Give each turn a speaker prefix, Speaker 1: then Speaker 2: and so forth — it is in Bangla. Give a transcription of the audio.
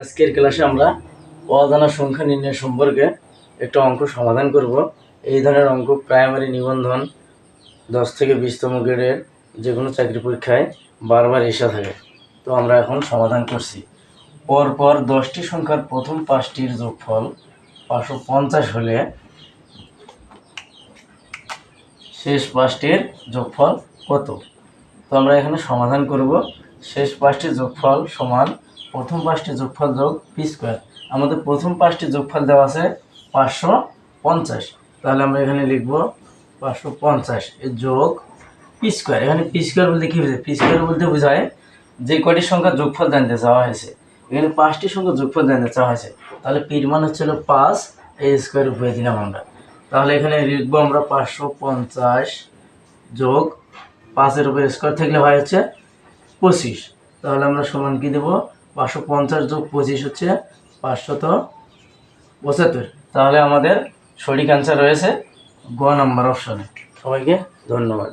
Speaker 1: আজকের ক্লাসে আমরা অজানা সংখ্যা নির্ণয় সম্পর্কে একটা অঙ্ক সমাধান করব। এই ধরনের অঙ্ক প্রাইমারি নিবন্ধন দশ থেকে বিশতম গ্রেডের যে কোনো চাকরি পরীক্ষায় বারবার এসে থাকে। তো আমরা এখন সমাধান করছি। পরপর দশটি সংখ্যার প্রথম পাঁচটির যোগফল পাঁচশো পঞ্চাশ হলে শেষ পাঁচটির যোগফল কত? তো আমরা এখানে সমাধান করব। শেষ পাঁচটির যোগফল সমান প্রথম পাঁচটি যোগফল যোগ পি স্কোয়ার আমাদের প্রথম পাঁচটি যোগফল দেওয়া আছে পাঁচশো পঞ্চাশ। তাহলে আমরা এখানে লিখব পাঁচশো পঞ্চাশ এর যোগ পি স্কোয়ার এখানে পি স্কোয়ার বলতে কী বোঝায়? পি স্কোয়ার বলতে বোঝায় যে কয়টি সংখ্যা যোগফল জানতে চাওয়া হয়েছে। এখানে পাঁচটি সংখ্যা যোগফল জানতে চাওয়া হয়েছে। তাহলে পির মান হচ্ছে হলো পাঁচ এই স্কোয়ার উপরে দিলাম আমরা। তাহলে এখানে লিখব আমরা পাঁচশো পঞ্চাশ যোগ পাঁচের উপরে স্কোয়ার থাকলে হয় হচ্ছে পঁচিশ। তাহলে আমরা সমান কী দেবো? পাঁচশো পঞ্চাশ যোগ পঁচিশ হচ্ছে পাঁচশত পঁচাত্তর। তাহলে আমাদের সঠিক অ্যান্সার রয়েছে গ নাম্বার অপশানে সবাইকে ধন্যবাদ।